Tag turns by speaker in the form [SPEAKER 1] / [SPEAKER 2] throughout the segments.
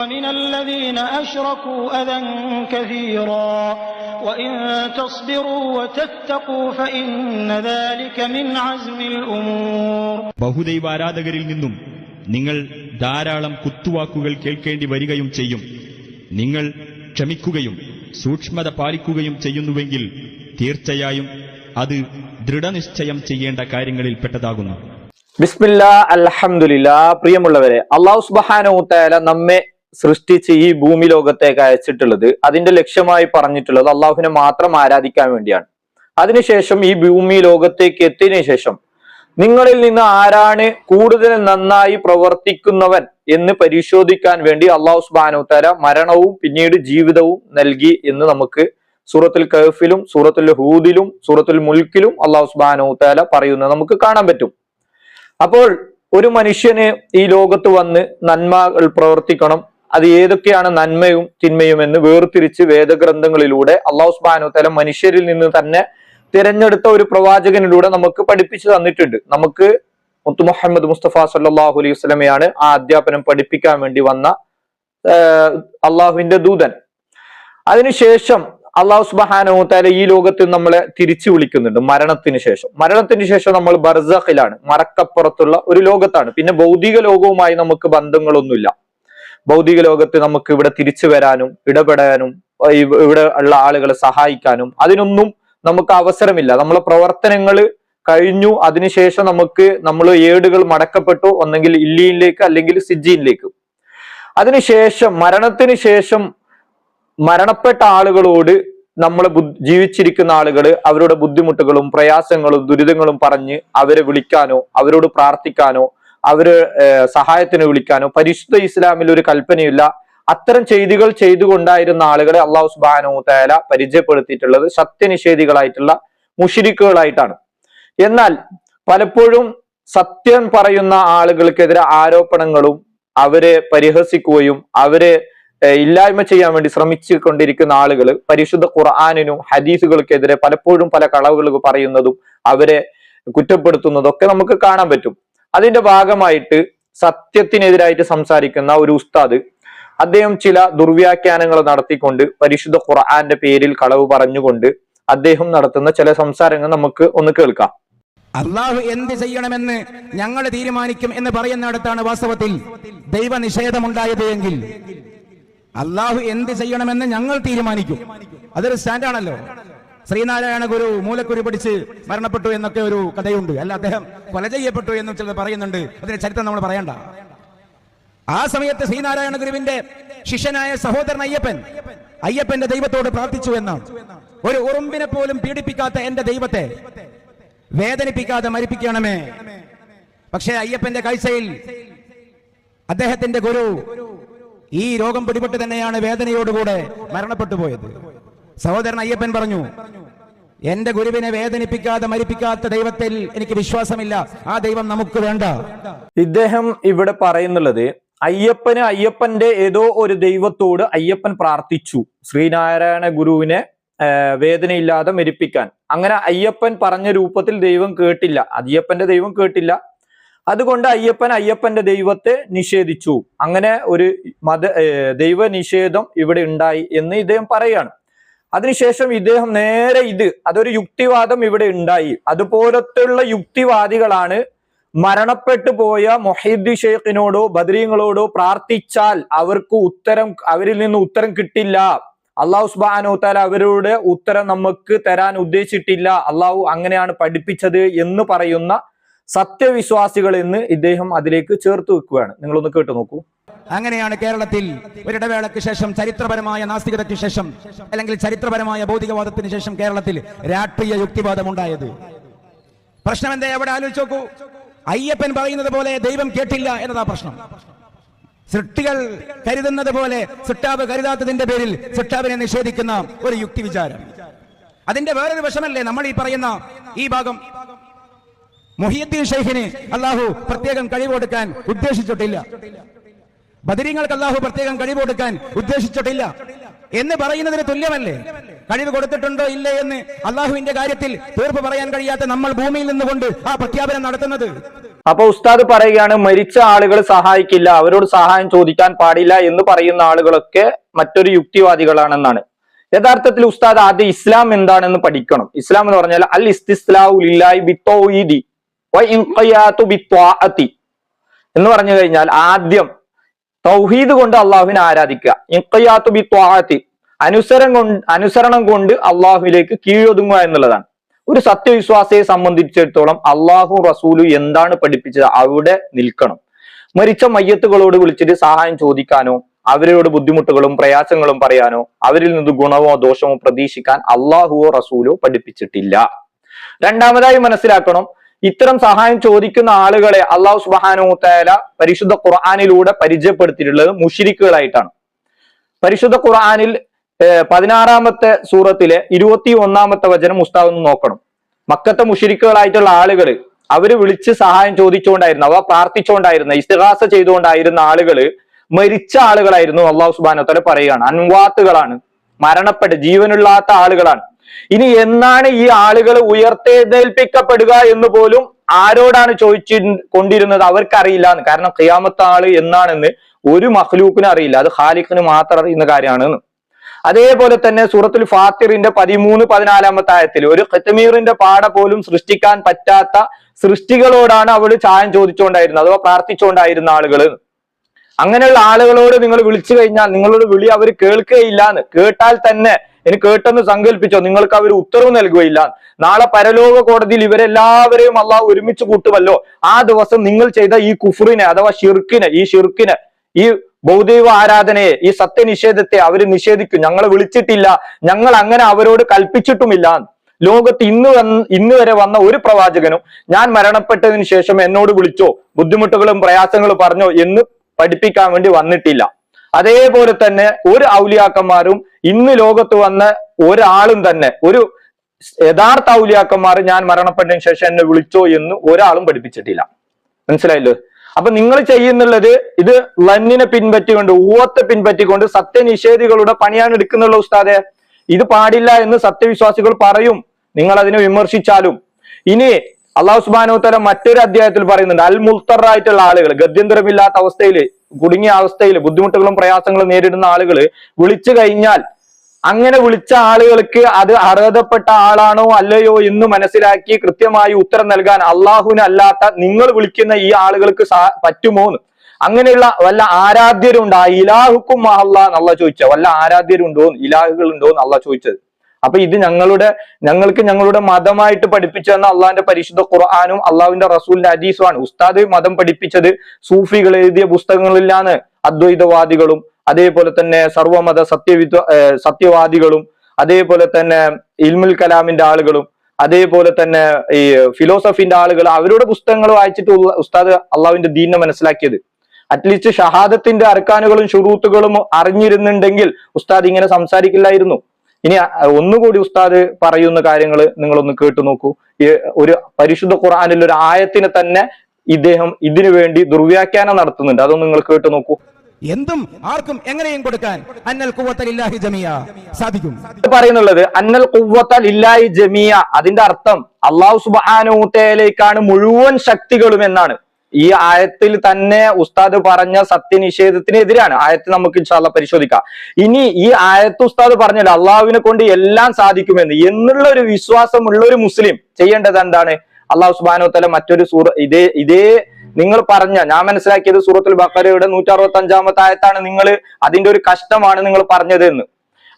[SPEAKER 1] ومن الذين أشركوا أذى كثيرا وإن تصبروا وتتقوا فإن ذلك من عزم الأمور
[SPEAKER 2] ബഹുദൈവാരാധകരിൽ നിന്നും നിങ്ങൾ ധാരാളം കുത്തുവാക്കുകൾ കേൾക്കേണ്ടി വരികയും ചെയ്യും നിങ്ങൾ ക്ഷമിക്കുകയും സൂക്ഷ്മത പാലിക്കുകയും ചെയ്യുന്നുവെങ്കിൽ തീർച്ചയായും അത് ദൃഢനിശ്ചയം ചെയ്യേണ്ട കാര്യങ്ങളിൽപ്പെട്ടതാകുന്നു
[SPEAKER 3] ബിസ്മില്ല അൽഹംദുലില്ല പ്രിയമുള്ളവരെ അള്ളാഹു സുബാനോത്തായാല നമ്മെ സൃഷ്ടിച്ച് ഈ ഭൂമി ലോകത്തേക്ക് അയച്ചിട്ടുള്ളത് അതിന്റെ ലക്ഷ്യമായി പറഞ്ഞിട്ടുള്ളത് അള്ളാഹുവിനെ മാത്രം ആരാധിക്കാൻ വേണ്ടിയാണ്. അതിനുശേഷം ഈ ഭൂമി ലോകത്തേക്ക് എത്തിയതിനു ശേഷം നിങ്ങളിൽ നിന്ന് ആരാണ് കൂടുതൽ നന്നായി പ്രവർത്തിക്കുന്നവൻ എന്ന് പരിശോധിക്കാൻ വേണ്ടി അള്ളാഹു സുബാനോത്താര മരണവും പിന്നീട് ജീവിതവും നൽകി എന്ന് നമുക്ക് സൂറത്തുൽ കഹഫിലും സൂറത്തുൽ ഹൂദിലും സൂറത്തുൽ മുൽക്കിലും അള്ളാഹു സുബാനോത്താല പറയുന്നത് നമുക്ക് കാണാൻ പറ്റും. അപ്പോൾ ഒരു മനുഷ്യന് ഈ ലോകത്ത് വന്ന് നന്മകൾ പ്രവർത്തിക്കണം അത് ഏതൊക്കെയാണ് നന്മയും തിന്മയും എന്ന് വേർതിരിച്ച് വേദഗ്രന്ഥങ്ങളിലൂടെ അള്ളാഹു സുബാനു തല മനുഷ്യരിൽ നിന്ന് തന്നെ തിരഞ്ഞെടുത്ത ഒരു പ്രവാചകനിലൂടെ നമുക്ക് പഠിപ്പിച്ചു തന്നിട്ടുണ്ട്. നമുക്ക് മുത്തു മുഹമ്മദ് മുസ്തഫ സല്ലാഹു അലൈഹി വസ്ലമയാണ് ആ അധ്യാപനം പഠിപ്പിക്കാൻ വേണ്ടി വന്ന അള്ളാഹുവിന്റെ ദൂതൻ. അതിനുശേഷം അള്ളാഹു സുബാനോത്താല ഈ ലോകത്തിൽ നമ്മളെ തിരിച്ചു വിളിക്കുന്നുണ്ട്. മരണത്തിന് ശേഷം. മരണത്തിന് ശേഷം നമ്മൾ ബർസഖിലാണ്. മറക്കപ്പുറത്തുള്ള ഒരു ലോകത്താണ്. പിന്നെ ഭൗതിക ലോകവുമായി നമുക്ക് ബന്ധങ്ങളൊന്നുമില്ല. ഭൗതിക ലോകത്ത് നമുക്ക് ഇവിടെ തിരിച്ചു വരാനും ഇടപെടാനും ഇവിടെ ഉള്ള ആളുകളെ സഹായിക്കാനും അതിനൊന്നും നമുക്ക് അവസരമില്ല. നമ്മളെ പ്രവർത്തനങ്ങൾ കഴിഞ്ഞു അതിനുശേഷം നമുക്ക് നമ്മൾ ഏടുകൾ മടക്കപ്പെട്ടു ഒന്നെങ്കിൽ ഇല്ലിയിലേക്ക് അല്ലെങ്കിൽ സിജിയിലേക്ക് അതിനുശേഷം മരണത്തിന് ശേഷം മരണപ്പെട്ട ആളുകളോട് നമ്മൾ ജീവിച്ചിരിക്കുന്ന ആളുകൾ അവരുടെ ബുദ്ധിമുട്ടുകളും പ്രയാസങ്ങളും ദുരിതങ്ങളും പറഞ്ഞ് അവരെ വിളിക്കാനോ അവരോട് പ്രാർത്ഥിക്കാനോ അവർ സഹായത്തിന് വിളിക്കാനോ പരിശുദ്ധ ഇസ്ലാമിൽ ഒരു കൽപ്പനയില്ല അത്തരം ചെയ്തികൾ ചെയ്തുകൊണ്ടായിരുന്ന ആളുകളെ അള്ളാഹു സുബാനോ തേല പരിചയപ്പെടുത്തിയിട്ടുള്ളത്. സത്യനിഷേധികളായിട്ടുള്ള മുഷിരിക്കുകളായിട്ടാണ്. എന്നാൽ പലപ്പോഴും സത്യം പറയുന്ന ആളുകൾക്കെതിരെ ആരോപണങ്ങളും അവരെ പരിഹസിക്കുകയും അവരെ ഇല്ലായ്മ ചെയ്യാൻ വേണ്ടി ശ്രമിച്ചു കൊണ്ടിരിക്കുന്ന ആളുകൾ പരിശുദ്ധ ഖുർആാനിനും ഹദീസുകൾക്കെതിരെ പലപ്പോഴും പല കളവുകൾ പറയുന്നതും അവരെ കുറ്റപ്പെടുത്തുന്നതൊക്കെ നമുക്ക് കാണാൻ പറ്റും. അതിന്റെ ഭാഗമായിട്ട് സത്യത്തിനെതിരായിട്ട് സംസാരിക്കുന്ന ഒരു ഉസ്താദ് അദ്ദേഹം ചില ദുർവ്യാഖ്യാനങ്ങൾ നടത്തിക്കൊണ്ട് പരിശുദ്ധ ഖുർആന്റെ പേരിൽ കളവ് പറഞ്ഞുകൊണ്ട് അദ്ദേഹം നടത്തുന്ന ചില സംസാരങ്ങൾ നമുക്ക് ഒന്ന് കേൾക്കാം.
[SPEAKER 4] അള്ളാഹു എന്ത് ചെയ്യണമെന്ന് ഞങ്ങൾ തീരുമാനിക്കും എന്ന് പറയുന്നിടത്താണ് വാസ്തവത്തിൽ ദൈവനിഷേധമുണ്ടായത് എങ്കിൽ. അള്ളാഹു എന്ത് ചെയ്യണമെന്ന് ഞങ്ങൾ തീരുമാനിക്കും. അതൊരു സ്റ്റാൻഡാണല്ലോ ശ്രീനാരായണ ഗുരു മൂലക്കുരു പിടിച്ച് മരണപ്പെട്ടു എന്നൊക്കെ ഒരു കഥയുണ്ട്. അല്ല അദ്ദേഹം കൊല ചെയ്യപ്പെട്ടു എന്നും ചിലത് പറയുന്നുണ്ട്. അതിന്റെ ചരിത്രം നമ്മൾ പറയണ്ട. ആ സമയത്ത് ശ്രീനാരായണ ഗുരുവിന്റെ ശിഷ്യനായ സഹോദരൻ അയ്യപ്പൻ അയ്യപ്പന്റെ ദൈവത്തോട് പ്രാർത്ഥിച്ചു എന്നാണ്. ഒരു ഉറുമ്പിനെ പോലും പീഡിപ്പിക്കാത്ത എന്റെ ദൈവത്തെ വേദനിപ്പിക്കാതെ മരിപ്പിക്കണമേ. പക്ഷേ അയ്യപ്പന്റെ കാഴ്ചയിൽ അദ്ദേഹത്തിന്റെ ഗുരു ഈ രോഗം പിടിപെട്ട് തന്നെയാണ് വേദനയോടുകൂടെ മരണപ്പെട്ടു പോയത്. സഹോദരൻ അയ്യപ്പൻ പറഞ്ഞു എന്റെ ഗുരുവിനെ വേദനിപ്പിക്കാതെ മരിപ്പിക്കാത്ത ദൈവത്തിൽ എനിക്ക് വിശ്വാസമില്ല. ആ ദൈവം നമുക്ക് വേണ്ട.
[SPEAKER 3] ഇദ്ദേഹം ഇവിടെ പറയുന്നുള്ളത് അയ്യപ്പന് അയ്യപ്പന്റെ ഏതോ ഒരു ദൈവത്തോട് അയ്യപ്പൻ പ്രാർത്ഥിച്ചു ശ്രീനാരായണ ഗുരുവിനെ വേദനയില്ലാതെ മരിപ്പിക്കാൻ. അങ്ങനെ അയ്യപ്പൻ പറഞ്ഞ രൂപത്തിൽ ദൈവം കേട്ടില്ല. അയ്യപ്പന്റെ ദൈവം കേട്ടില്ല. അതുകൊണ്ട് അയ്യപ്പൻ അയ്യപ്പന്റെ ദൈവത്തെ നിഷേധിച്ചു. അങ്ങനെ ഒരു മത ദൈവ നിഷേധം ഇവിടെ ഉണ്ടായി എന്ന് ഇദ്ദേഹം പറയാണ് അതിനുശേഷം ഇദ്ദേഹം നേരെ ഇത് അതൊരു യുക്തിവാദം ഇവിടെ ഉണ്ടായി. അതുപോലത്തുള്ള യുക്തിവാദികളാണ് മരണപ്പെട്ടു പോയ മൊഹീദ്ദി ഷെയ്ഖിനോടോ ബദരീങ്ങളോടോ പ്രാർത്ഥിച്ചാൽ അവർക്ക് ഉത്തരം അവരിൽ നിന്ന് ഉത്തരം കിട്ടില്ല. അള്ളാഹു സുബാനോ താല അവരുടെ ഉത്തരം നമുക്ക് തരാൻ ഉദ്ദേശിച്ചിട്ടില്ല. അള്ളാഹു അങ്ങനെയാണ് പഠിപ്പിച്ചത് എന്ന് പറയുന്ന സത്യവിശ്വാസികൾ എന്ന് ഇദ്ദേഹം അതിലേക്ക് ചേർത്ത് വെക്കുകയാണ്. നിങ്ങളൊന്ന് കേട്ടു നോക്കൂ.
[SPEAKER 4] അങ്ങനെയാണ് കേരളത്തിൽ ഒരിടവേളയ്ക്ക് ശേഷം ചരിത്രപരമായ നാസ്തികതയ്ക്ക് ശേഷം അല്ലെങ്കിൽ ചരിത്രപരമായ ഭൗതികവാദത്തിന് ശേഷം കേരളത്തിൽ രാഷ്ട്രീയ യുക്തിവാദം ഉണ്ടായത് പ്രശ്നം എന്താ എവിടെ ആലോചിച്ച് നോക്കൂ. അയ്യപ്പൻ പറയുന്നത് പോലെ ദൈവം കേട്ടില്ല എന്നതാ പ്രശ്നം. സൃഷ്ടികൾ കരുതുന്നത് പോലെ സൃഷ്ടാവ് കരുതാത്തതിന്റെ പേരിൽ സൃഷ്ടാവിനെ നിഷേധിക്കുന്ന ഒരു യുക്തി വിചാരം അതിന്റെ വേറൊരു വശമല്ലേ നമ്മൾ ഈ പറയുന്ന ഈ ഭാഗം? മുഹിയുദ്ദീൻ ഷെയ്ഖിന് അള്ളാഹു പ്രത്യേകം കഴിവ് കൊടുക്കാൻ ഉദ്ദേശിച്ചിട്ടില്ല. ബദരീങ്ങൾക്ക് അള്ളാഹു പ്രത്യേകം കഴിവ് കൊടുക്കാൻ ഉദ്ദേശിച്ചിട്ടില്ല. എന്ന് പറയുന്നതിന് തുല്യമല്ലേ? കഴിവ് കൊടുത്തിട്ടുണ്ടോ ഇല്ലേ എന്ന് അള്ളാഹുവിന്റെ കാര്യത്തിൽ തീർപ്പ് പറയാൻ കഴിയാത്ത നമ്മൾ ഭൂമിയിൽ നിന്നുകൊണ്ട് ആ പ്രഖ്യാപനം നടത്തുന്നത്.
[SPEAKER 3] അപ്പൊ ഉസ്താദ് പറയുകയാണ് മരിച്ച ആളുകൾ സഹായിക്കില്ല അവരോട് സഹായം ചോദിക്കാൻ പാടില്ല എന്ന് പറയുന്ന ആളുകളൊക്കെ മറ്റൊരു യുക്തിവാദികളാണെന്നാണ്. യഥാർത്ഥത്തിൽ ഉസ്താദ് ആദ്യം ഇസ്ലാം എന്താണെന്ന് പഠിക്കണം. ഇസ്ലാം എന്ന് പറഞ്ഞാൽ അൽ ഇസ്തിസ്ലാഹുലി എന്ന് പറഞ്ഞു കഴിഞ്ഞാൽ ആദ്യം തൗഹീദ് കൊണ്ട് അള്ളാഹുവിനെ ആരാധിക്കുക. ഇക്കയാത്തു ബി ത്വാഹത്തി അനുസരം കൊണ്ട് അനുസരണം കൊണ്ട് അള്ളാഹുവിലേക്ക് കീഴൊതുങ്ങുക എന്നുള്ളതാണ്. ഒരു സത്യവിശ്വാസിയെ സംബന്ധിച്ചിടത്തോളം അള്ളാഹു റസൂലു എന്താണ് പഠിപ്പിച്ചത്? അവിടെ നിൽക്കണം. മരിച്ച മയ്യത്തുകളോട് വിളിച്ചിട്ട് സഹായം ചോദിക്കാനോ അവരോട് ബുദ്ധിമുട്ടുകളും പ്രയാസങ്ങളും പറയാനോ അവരിൽ നിന്ന് ഗുണമോ ദോഷമോ പ്രതീക്ഷിക്കാൻ അള്ളാഹുവോ റസൂലോ പഠിപ്പിച്ചിട്ടില്ല. രണ്ടാമതായി മനസ്സിലാക്കണം ഇത്തരം സഹായം ചോദിക്കുന്ന ആളുകളെ അള്ളാഹു സുബാനോ തേല പരിശുദ്ധ ഖുർആാനിലൂടെ പരിചയപ്പെടുത്തിയിട്ടുള്ളത് മുഷിരിക്കുകളായിട്ടാണ്. പരിശുദ്ധ ഖുർആാനിൽ പതിനാറാമത്തെ സൂറത്തിലെ ഇരുപത്തി ഒന്നാമത്തെ വചനം മുസ്താവ് നോക്കണം. മക്കത്തെ മുഷിരിക്കുകളായിട്ടുള്ള ആളുകൾ അവർ വിളിച്ച് സഹായം ചോദിച്ചുകൊണ്ടായിരുന്നു അവ പ്രാർത്ഥിച്ചുകൊണ്ടായിരുന്ന ഇസ്തിഹാസ ചെയ്തുകൊണ്ടായിരുന്ന ആളുകൾ മരിച്ച ആളുകളായിരുന്നു അള്ളാഹു സുബാനോ തല പറയുകയാണ്. അൻവാത്തുകളാണ് മരണപ്പെട്ട് ജീവനില്ലാത്ത ആളുകളാണ്. ഇനി എന്നാണ് ഈ ആളുകൾ ഉയർത്തെഴുന്നേൽപ്പിക്കപ്പെടുക എന്ന് പോലും ആരോടാണ് ചോദിച്ചു കൊണ്ടിരുന്നത്? അവർക്കറിയില്ല കാരണം ഖിയാമത്ത് ആൾ എന്നാണെന്ന് ഒരു മഹ്ലൂക്കിനും അറിയില്ല. അത് ഖാലിഖിന് മാത്രം അറിയുന്ന കാര്യമാണ് അതേപോലെ തന്നെ സൂറത്തുൽ ഫാത്തിറിന്റെ പതിമൂന്ന് പതിനാലാമത്തെ ആയത്തിൽ ഒരു ഖത്തമീറിന്റെ പാട പോലും സൃഷ്ടിക്കാൻ പറ്റാത്ത സൃഷ്ടികളോടാണ് അവൾ ചായം ചോദിച്ചുകൊണ്ടായിരുന്നത് അഥവാ പ്രാർത്ഥിച്ചുകൊണ്ടായിരുന്ന ആളുകൾ അങ്ങനെയുള്ള ആളുകളോട് നിങ്ങൾ വിളിച്ചു കഴിഞ്ഞാൽ നിങ്ങളോട് വിളി അവർ കേൾക്കുകയില്ല കേട്ടാൽ തന്നെ ഇനി കേട്ടെന്ന് സങ്കല്പിച്ചോ. നിങ്ങൾക്ക് അവർ ഉത്തരവ് നൽകുകയില്ല. നാളെ പരലോക കോടതിയിൽ ഇവരെല്ലാവരെയും അള്ളാഹ് ഒരുമിച്ച് കൂട്ടുമല്ലോ. ആ ദിവസം നിങ്ങൾ ചെയ്ത ഈ കുഫറിനെ അഥവാ ഷിർക്കിനെ ഈ ഷിർക്കിനെ ഈ ഭൗതിക ആരാധനയെ ഈ സത്യനിഷേധത്തെ അവർ നിഷേധിക്കും. ഞങ്ങളെ വിളിച്ചിട്ടില്ല. ഞങ്ങൾ അങ്ങനെ അവരോട് കൽപ്പിച്ചിട്ടുമില്ല. ലോകത്ത് ഇന്ന് ഇന്ന് വരെ വന്ന ഒരു പ്രവാചകനും ഞാൻ മരണപ്പെട്ടതിന് ശേഷം എന്നോട് വിളിച്ചോ. ബുദ്ധിമുട്ടുകളും പ്രയാസങ്ങളും പറഞ്ഞോ എന്ന് പഠിപ്പിക്കാൻ വേണ്ടി വന്നിട്ടില്ല. അതേപോലെ തന്നെ ഒരു ഔലിയാക്കന്മാരും ഇന്ന് ലോകത്ത് വന്ന ഒരാളും തന്നെ ഒരു യഥാർത്ഥ ഔലിയാക്കന്മാർ ഞാൻ മരണപ്പെട്ടതിന് ശേഷം എന്നെ വിളിച്ചോ എന്ന് ഒരാളും പഠിപ്പിച്ചിട്ടില്ല. മനസ്സിലായില്ലോ? അപ്പൊ നിങ്ങൾ ചെയ്യുന്നുള്ളത് ഇത് ലന്നിനെ പിൻപറ്റിക്കൊണ്ട് ഊവത്തെ പിൻപറ്റിക്കൊണ്ട് സത്യനിഷേധികളുടെ പണിയാണ് എടുക്കുന്നുള്ള ഉസ്താദെ. ഇത് പാടില്ല എന്ന് സത്യവിശ്വാസികൾ പറയും. നിങ്ങൾ അതിനെ വിമർശിച്ചാലും. ഇനി അള്ളാഹു സുബാനു തല മറ്റൊരു അധ്യായത്തിൽ പറയുന്നുണ്ട് അൽ മുൽത്തറായിട്ടുള്ള ആളുകൾ ഗത്യന്തരമില്ലാത്ത അവസ്ഥയിൽ കുടുങ്ങിയ അവസ്ഥയിൽ ബുദ്ധിമുട്ടുകളും പ്രയാസങ്ങളും നേരിടുന്ന ആളുകൾ വിളിച്ചു കഴിഞ്ഞാൽ അങ്ങനെ വിളിച്ച ആളുകൾക്ക് അത് അർഹതപ്പെട്ട ആളാണോ അല്ലയോ എന്ന് മനസ്സിലാക്കി കൃത്യമായി ഉത്തരം നൽകാൻ അള്ളാഹുവിനല്ലാത്ത നിങ്ങൾ വിളിക്കുന്ന ഈ ആളുകൾക്ക് പറ്റുമോ എന്ന് അങ്ങനെയുള്ള വല്ല ആരാധ്യരുണ്ടോ? ഇലാഹുക്കും അള്ളാഹ് എന്നുള്ള ചോദിച്ച വല്ല ആരാധ്യരുണ്ടോ ഇലാഹുകൾ ഉണ്ടോ എന്നല്ല ചോദിച്ചത്. അപ്പൊ ഇത് ഞങ്ങളുടെ ഞങ്ങൾക്ക് ഞങ്ങളുടെ മതമായിട്ട് പഠിപ്പിച്ചു തന്ന അള്ളാഹിന്റെ പരിശുദ്ധ ഖുർആാനും അള്ളാഹുവിന്റെ റസൂലിന്റെ ഹദീസുമാണ്. ഉസ്താദ് മതം പഠിപ്പിച്ചത് സൂഫികൾ എഴുതിയ പുസ്തകങ്ങളിലാണ് അദ്വൈതവാദികളും അതേപോലെ തന്നെ സർവമത സത്യവിദ്വ സത്യവാദികളും അതേപോലെ തന്നെ ഇൽമുൽ കലാമിന്റെ ആളുകളും അതേപോലെ തന്നെ ഈ ഫിലോസഫിന്റെ ആളുകൾ അവരുടെ പുസ്തകങ്ങൾ വായിച്ചിട്ട് ഉസ്താദ് അള്ളാഹുവിന്റെ ദീനിനെ മനസ്സിലാക്കിയത്. അറ്റ്ലീസ്റ്റ് ഷഹാദത്തിന്റെ അർക്കാനുകളും ഷുറൂത്തുകളും അറിഞ്ഞിരുന്നുണ്ടെങ്കിൽ ഉസ്താദ് ഇങ്ങനെ സംസാരിക്കില്ലായിരുന്നു. ഇനി ഒന്നുകൂടി ഉസ്താദ് പറയുന്ന കാര്യങ്ങൾ നിങ്ങളൊന്ന് കേട്ടു നോക്കൂ. ഈ ഒരു പരിശുദ്ധ ഖുറാനിൽ ഒരു ആയത്തിന് തന്നെ ഇദ്ദേഹം ഇതിനു വേണ്ടി ദുർവ്യാഖ്യാനം നടത്തുന്നുണ്ട്. അതൊന്ന് നിങ്ങൾ കേട്ടു നോക്കൂ.
[SPEAKER 4] എന്തും ആർക്കും എങ്ങനെയും കൊടുക്കാൻ അന്നൽ കുവത്തലില്ലാഹി ജമിയ സാധിക്കും.
[SPEAKER 3] പറയുന്നുള്ളത് അന്നൽ കുവ്വത്തൽ ഇല്ലായി ജമിയ അതിന്റെ അർത്ഥം അള്ളാഹു സുബാനൂത്തയിലേക്കാണ് മുഴുവൻ ശക്തികളും എന്നാണ്. ഈ ആയത്തിൽ തന്നെ ഉസ്താദ് പറഞ്ഞ സത്യനിഷേധത്തിനെതിരാണ്. ആയത്ത് നമുക്ക് ഇൻഷാല്ല പരിശോധിക്കാം. ഇനി ഈ ആയത്ത് ഉസ്താദ് പറഞ്ഞല്ലോ അള്ളാഹുവിനെ കൊണ്ട് എല്ലാം സാധിക്കുമെന്ന്. എന്നുള്ള ഒരു വിശ്വാസമുള്ള ഒരു മുസ്ലിം ചെയ്യേണ്ടത് എന്താണ്? അള്ളാഹു സുബാനോത്തല മറ്റൊരു സൂറ ഇതേ ഇതേ നിങ്ങൾ പറഞ്ഞ ഞാൻ മനസ്സിലാക്കിയത് സൂറത്തുൽ ബക്കറയുടെ നൂറ്റി അറുപത്തി അഞ്ചാമത്തെ ആയത്താണ് നിങ്ങൾ അതിന്റെ ഒരു കഷ്ടമാണ് നിങ്ങൾ പറഞ്ഞത് എന്ന്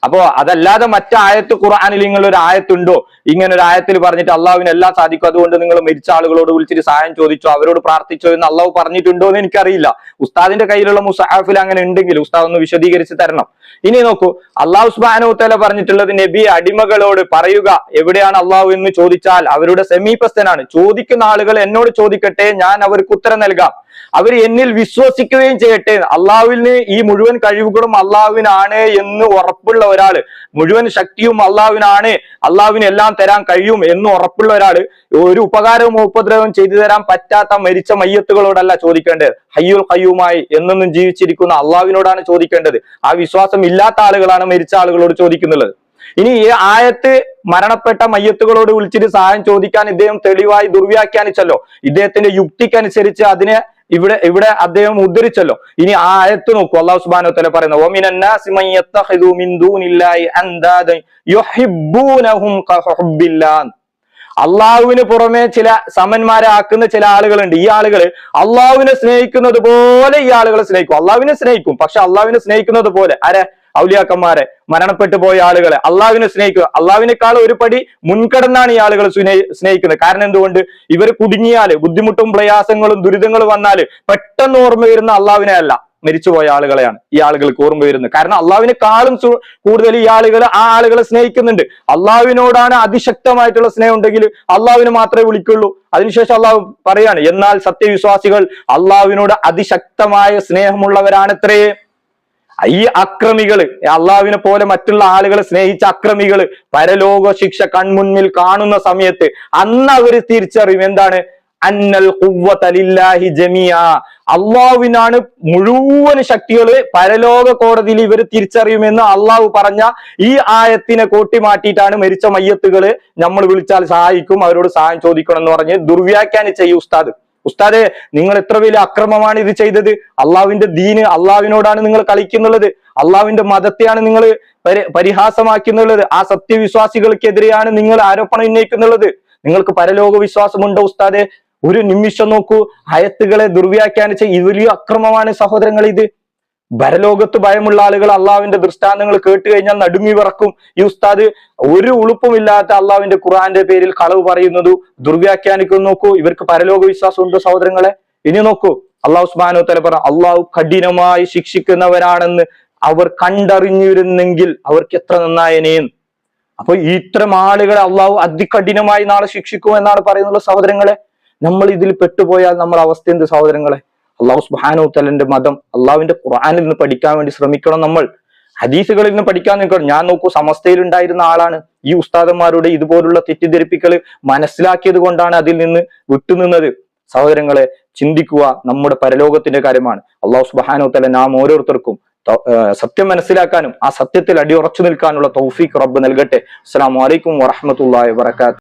[SPEAKER 3] അപ്പോ അതല്ലാതെ മറ്റായത്ത് ഖുർആാനിൽ നിങ്ങൾ ഒരു ആയത്തുണ്ടോ? ഇങ്ങനെ ഒരു ആയത്തിൽ പറഞ്ഞിട്ട് അള്ളാഹുവിന് എല്ലാം സാധിക്കും. അതുകൊണ്ട് നിങ്ങൾ മരിച്ച ആളുകളോട് വിളിച്ചിട്ട് സഹായം ചോദിച്ചോ? അവരോട് പ്രാർത്ഥിച്ചോ എന്ന് അള്ളാഹു പറഞ്ഞിട്ടുണ്ടോ എന്ന് എനിക്കറിയില്ല. ഉസ്താദിന്റെ കയ്യിലുള്ള മുസാഫിൽ അങ്ങനെ ഉണ്ടെങ്കിൽ ഉസ്താദ് ഒന്ന് വിശദീകരിച്ച് തരണം. ഇനി നോക്കൂ അള്ളാഹു സുബാനു തല പറഞ്ഞിട്ടുള്ളത് നബി അടിമകളോട് പറയുക. എവിടെയാണ് അള്ളാഹു എന്ന് ചോദിച്ചാൽ അവരുടെ സമീപസ്ഥനാണ്. ചോദിക്കുന്ന ആളുകൾ എന്നോട് ചോദിക്കട്ടെ ഞാൻ അവർക്ക് ഉത്തരം നൽകാം. അവർ എന്നിൽ വിശ്വസിക്കുകയും ചെയ്യട്ടെ. അള്ളാഹുവിന് ഈ മുഴുവൻ കഴിവുകളും അള്ളാഹുവിനാണ് എന്ന് ഉറപ്പുള്ള ഒരാൾ മുഴുവൻ ശക്തിയും അള്ളാഹുവിനാണ് അള്ളാഹുവിന് എല്ലാം തരാൻ കഴിയും എന്ന് ഉറപ്പുള്ള ഒരാൾ ഒരു ഉപകാരവും ഉപദ്രവവും ചെയ്തു തരാൻ പറ്റാത്ത മരിച്ച മയ്യത്തുകളോടല്ല ചോദിക്കേണ്ടത്. ഹയ്യുൽ ഹയ്യുമായി എന്നൊന്നും ജീവിച്ചിരിക്കുന്ന അള്ളാഹുവിനോടാണ് ചോദിക്കേണ്ടത്. ആ വിശ്വാസം ഇല്ലാത്ത ആളുകളാണ് മരിച്ച ആളുകളോട് ചോദിക്കുന്നുള്ളത്. ഇനി ഈ ആയത്ത് മരണപ്പെട്ട മയ്യത്തുകളോട് വിളിച്ചിട്ട് സഹായം ചോദിക്കാൻ ഇദ്ദേഹം തെളിവായി ദുർവ്യാഖ്യാനിച്ചല്ലോ. ഇദ്ദേഹത്തിന്റെ യുക്തിക്കനുസരിച്ച് അതിനെ ഇവിടെ ഇവിടെ അദ്ദേഹം ഉദ്ധരിച്ചല്ലോ. ഇനി ആ ആയത്ത് നോക്കൂ. അള്ളാഹു സുബ്ഹാനഹു തല പറയുന്നത് "വമിനൻ നാസി മൻ യത്തഖിദു മിൻ ദൂനില്ലാഹി അൻദാദൻ യുഹിബ്ബൂനഹും കഹുബ്ബില്ലാഹ്. അള്ളാഹുവിന് പുറമെ ചില സമന്മാരെ ആക്കുന്ന ചില ആളുകളുണ്ട്. ഈ ആളുകൾ അള്ളാഹുവിനെ സ്നേഹിക്കുന്നത് പോലെ ഈ ആളുകളെ സ്നേഹിക്കും. അള്ളാഹുവിനെ സ്നേഹിക്കും. പക്ഷെ അള്ളാഹുവിനെ സ്നേഹിക്കുന്നത് പോലെ ആരെ? ഔലിയാക്കന്മാരെ മരണപ്പെട്ടു പോയ ആളുകളെ അള്ളാഹുവിനെ സ്നേഹിക്കുക. അള്ളാഹുവിനേക്കാൾ ഒരു പടി മുൻകടന്നാണ് ഈ ആളുകൾ സ്നേ- സ്നേഹിക്കുന്നത്. കാരണം എന്തുകൊണ്ട്? ഇവർ കുടുങ്ങിയാൽ ബുദ്ധിമുട്ടും പ്രയാസങ്ങളും ദുരിതങ്ങളും വന്നാൽ പെട്ടെന്ന് ഓർമ്മ വരുന്ന അള്ളാഹുവിനെ അല്ല മരിച്ചുപോയ ആളുകളെയാണ് ഈ ആളുകൾക്ക് ഓർമ്മ വരുന്നത്. കാരണം അള്ളാവിനെക്കാളും കൂടുതൽ ഈ ആളുകൾ ആ ആളുകളെ സ്നേഹിക്കുന്നുണ്ട്. അള്ളാഹുവിനോടാണ് അതിശക്തമായിട്ടുള്ള സ്നേഹം ഉണ്ടെങ്കിൽ അള്ളാഹുവിനെ മാത്രമേ വിളിക്കുള്ളൂ. അതിനുശേഷം അള്ളാഹു പറയാണ് എന്നാൽ സത്യവിശ്വാസികൾ അള്ളാഹുവിനോട് അതിശക്തമായ സ്നേഹമുള്ളവരാണത്രേ ഈ അക്രമികൾ അള്ളാവിനെ പോലെ മറ്റുള്ള ആളുകളെ സ്നേഹിച്ച അക്രമികൾ പരലോക ശിക്ഷ കൺമുന്നിൽ കാണുന്ന സമയത്ത് അന്ന് അവർ തിരിച്ചറിയും എന്താണ്? അന്നൽ ലില്ലാഹി ജമിയ അള്ളാഹുവിനാണ് മുഴുവൻ ശക്തികൾ പരലോക കോടതിയിൽ ഇവർ തിരിച്ചറിയുമെന്ന് അള്ളാഹു പറഞ്ഞ ഈ ആയത്തിനെ കൂട്ടി മാറ്റിയിട്ടാണ് മരിച്ച മയ്യത്തുകൾ നമ്മൾ വിളിച്ചാൽ സഹായിക്കും അവരോട് സഹായം ചോദിക്കണം എന്ന് പറഞ്ഞ് ദുർവ്യാഖ്യാനിച്ച ഈ ഉസ്താദ്. ഉസ്താദെ നിങ്ങൾ എത്ര വലിയ അക്രമമാണ് ഇത് ചെയ്തത്? അള്ളാവിന്റെ ദീന് അള്ളാവിനോടാണ് നിങ്ങൾ കളിക്കുന്നുള്ളത്. അള്ളാവിന്റെ മതത്തെയാണ് നിങ്ങൾ പരി പരിഹാസമാക്കുന്നുള്ളത് ആ സത്യവിശ്വാസികൾക്കെതിരെയാണ് നിങ്ങൾ ആരോപണം ഉന്നയിക്കുന്നുള്ളത്. നിങ്ങൾക്ക് പരലോക വിശ്വാസമുണ്ടോ ഉസ്താദെ? ഒരു നിമിഷം നോക്കൂ. ഹയത്തുകളെ ദുർവ്യാഖ്യാനിച്ച വലിയ അക്രമമാണ് സഹോദരങ്ങൾ ഇത് പരലോകത്ത് ഭയമുള്ള ആളുകൾ അള്ളാവിന്റെ ദൃഷ്ടാന്തങ്ങൾ കേട്ട് കഴിഞ്ഞാൽ നടുങ്ങി വിറക്കും. ഈ ഉസ്താദ് ഒരു ഉളുപ്പുമില്ലാത്ത അള്ളാവിന്റെ ഖുറാന്റെ പേരിൽ കളവ് പറയുന്നതു ദുർവ്യാഖ്യാനിക്കുന്നു. നോക്കൂ ഇവർക്ക് പരലോക വിശ്വാസം ഉണ്ട് സഹോദരങ്ങളെ? ഇനി നോക്കൂ അള്ളാഹു ഉസ്മാനോ തല പറ അള്ളാഹു കഠിനമായി ശിക്ഷിക്കുന്നവരാണെന്ന് അവർ കണ്ടറിഞ്ഞിരുന്നെങ്കിൽ അവർക്ക് എത്ര നന്നായനെയും അപ്പൊ ഇത്തരം ആളുകളെ അള്ളാഹു അതികഠിനമായി നാളെ ശിക്ഷിക്കും എന്നാണ് പറയുന്നത് സഹോദരങ്ങളെ. നമ്മൾ ഇതിൽ പെട്ടുപോയാൽ നമ്മൾ അവസ്ഥ എന്ത് സഹോദരങ്ങളെ? അള്ളാഹു സുബാനു തലന്റെ മതം അള്ളാഹുവിന്റെ ഖുർആനിൽ നിന്ന് പഠിക്കാൻ വേണ്ടി ശ്രമിക്കണം നമ്മൾ. ഹദീസുകളിൽ നിന്ന് പഠിക്കാൻ നിൽക്കണം. ഞാൻ നോക്കൂ സമസ്തയിൽ ഉണ്ടായിരുന്ന ആളാണ് ഈ ഉസ്താദന്മാരുടെ ഇതുപോലുള്ള തെറ്റിദ്ധരിപ്പിക്കൽ മനസ്സിലാക്കിയത് കൊണ്ടാണ് അതിൽ നിന്ന് വിട്ടുനിന്നത്. സഹോദരങ്ങളെ ചിന്തിക്കുക നമ്മുടെ പരലോകത്തിന്റെ കാര്യമാണ്. അള്ളാഹു സുബാനു തല നാം ഓരോരുത്തർക്കും സത്യം മനസ്സിലാക്കാനും ആ സത്യത്തിൽ അടിയുറച്ചു നിൽക്കാനുള്ള തൗഫീഖ് റബ്ബ് നൽകട്ടെ. അസ്സാം വലൈക്കും വറഹ്മത്തുള്ളാഹി വബറകാതുഹു.